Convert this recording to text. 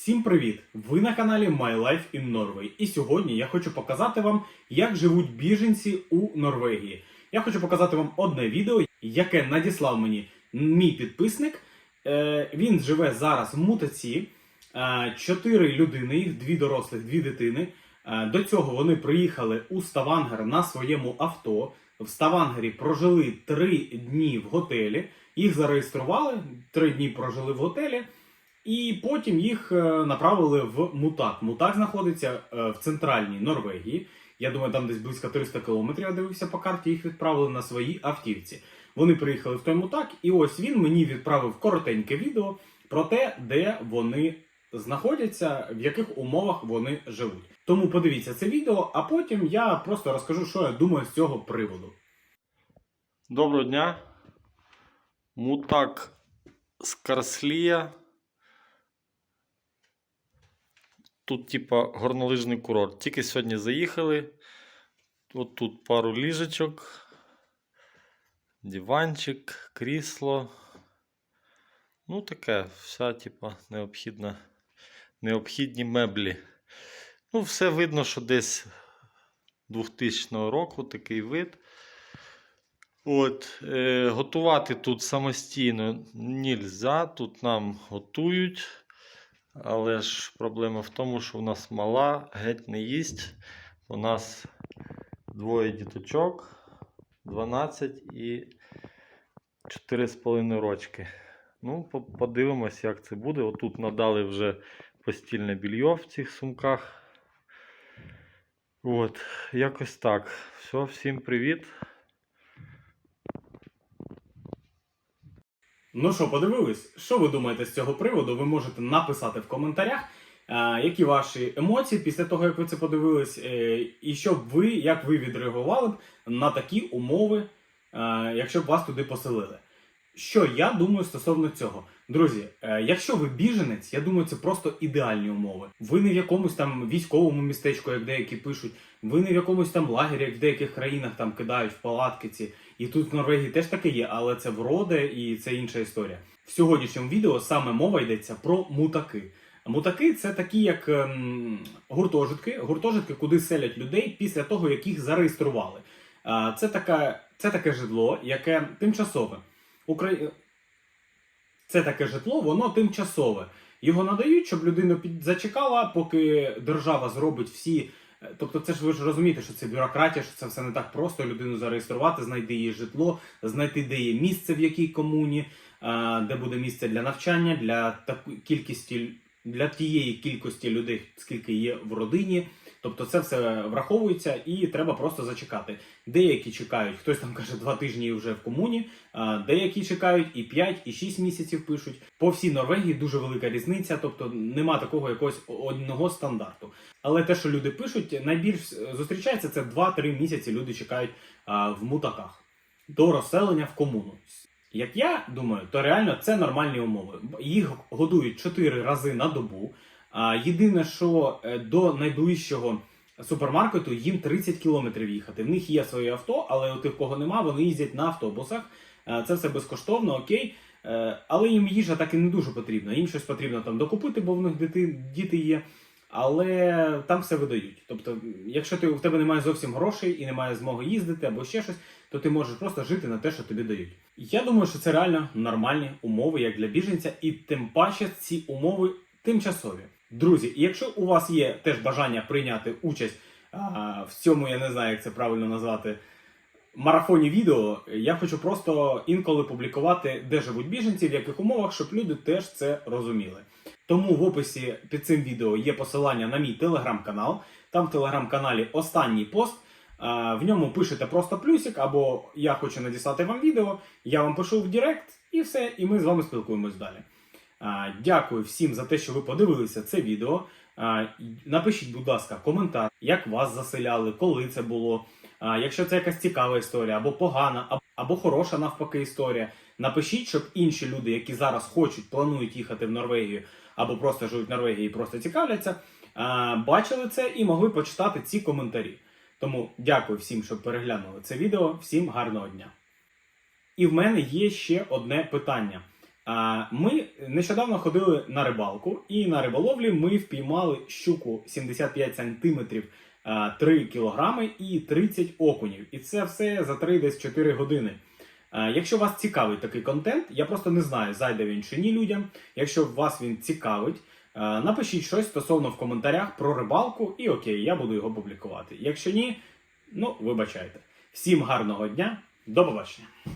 Всім привіт! Ви на каналі My Life in Norway. І сьогодні я хочу показати вам, як живуть біженці у Норвегії. Я хочу показати вам одне відео, яке надіслав мені мій підписник. Е, він живе зараз в мутаці. Е, Чотири людини, їх дві дорослих, дві дитини. Е, До цього вони приїхали у Ставангер на своєму авто. В Ставангері прожили три дні в готелі. Їх зареєстрували, три дні прожили в готелі. І потім їх е, направили в Мутак. Мутак знаходиться е, в центральній Норвегії. Я думаю, там десь близько 300 кілометрів. Я дивився по карті. Їх відправили на своїй автівці. Вони приїхали в той мутак, і ось він мені відправив коротеньке відео про те, де вони знаходяться, в яких умовах вони живуть. Тому подивіться це відео, а потім я просто розкажу, що я думаю з цього приводу. Доброго дня. Мутак Скарслія. Тут, типа, горнолижний курорт. Тільки сьогодні заїхали. От тут пару ліжечок, диванчик, крісло. Ну, таке, вся, типа, необхідна, необхідні меблі. Ну, все видно, що десь 2000 року такий вид. От, е, готувати тут самостійно нельзя, тут нам готують. Але ж проблема в тому, що у нас мала, геть не їсть. У нас двоє діточок, 12 і 4,5 рочки. Ну, подивимось, як це буде. Отут надали вже постільне більйо в цих сумках. От, якось так. Все, всім привіт. Ну що, подивились? Що ви думаєте з цього приводу? Ви можете написати в коментарях, е, які ваші емоції після того, як ви це подивились, е, і що б ви, як ви відреагували б на такі умови, е, якщо б вас туди поселили. Що я думаю стосовно цього? Друзі, е, якщо ви біженець, я думаю, це просто ідеальні умови. Ви не в якомусь там військовому містечку, як деякі пишуть, ви не в якомусь там лагері, як в деяких країнах там кидають в палатки ці. І тут в Норвегії теж таке є, але це вроде і це інша історія. В сьогоднішньому відео саме мова йдеться про мутаки. Мутаки це такі як ем, гуртожитки, гуртожитки, куди селять людей після того, як їх зареєстрували. А, це, така, це таке житло, яке тимчасове. Укра... Це таке житло, воно тимчасове. Його надають, щоб людина під... зачекала, поки держава зробить всі. е, Тобто, це ж ви ж розумієте, що це бюрократія, що це все не так просто людину зареєструвати, знайти її житло, знайти, де є місце, в якій комуні, де буде місце для навчання, для кількості для тієї кількості людей, скільки є в родині. Тобто це все враховується і треба просто зачекати. Деякі чекають, хтось там каже два тижні вже в комуні, а деякі чекають і 5, і 6 місяців пишуть. По всій Норвегії дуже велика різниця, тобто нема такого якогось одного стандарту. Але те, що люди пишуть, найбільш зустрічається це 2-3 місяці. Люди чекають а, в мутаках до розселення в комуну. Як я думаю, то реально це нормальні умови. Їх годують 4 рази на добу. А єдине, що е, до найближчого супермаркету їм 30 кілометрів їхати. В них є своє авто, але у тих, кого нема, вони їздять на автобусах. Це все безкоштовно, окей. Е, Але їм їжа так і не дуже потрібна. Їм щось потрібно там докупити, бо в них діти є. Але там все видають. Тобто, якщо ти в тебе немає зовсім грошей і немає змоги їздити або ще щось, то ти можеш просто жити на те, що тобі дають. Я думаю, що це реально нормальні умови як для біженця, і тим паче ці умови тимчасові. Друзі, якщо у вас є теж бажання прийняти участь а, в цьому, я не знаю, як це правильно назвати. Марафоні відео я хочу просто інколи публікувати, де живуть біженці, в яких умовах, щоб люди теж це розуміли. Тому в описі під цим відео є посилання на мій телеграм-канал. Там в телеграм-каналі останній пост. В ньому пишете просто плюсик, або я хочу надіслати вам відео, я вам пишу в Директ і все, і ми з вами спілкуємось далі. Дякую всім за те, що ви подивилися це відео. Напишіть, будь ласка, коментар, як вас заселяли, коли це було. Якщо це якась цікава історія, або погана, або- хороша навпаки історія. Напишіть, щоб інші люди, які зараз хочуть, планують їхати в Норвегію, або просто живуть в Норвегії і просто цікавляться, бачили це і могли почитати ці коментарі. Тому дякую всім, що переглянули це відео. Всім гарного дня. І в мене є ще одне питання. Ми нещодавно ходили на рибалку, і на риболовлі ми впіймали щуку 75 сантиметрів, 3 кілограми і 30 окунів. І це все за 3 десь 4 години. А, Якщо вас цікавить такий контент, я просто не знаю, зайде він чи ні людям. Якщо вас він цікавить, напишіть щось стосовно в коментарях про рибалку, і окей, я буду його публікувати. Якщо ні, ну вибачайте. Всім гарного дня, до побачення.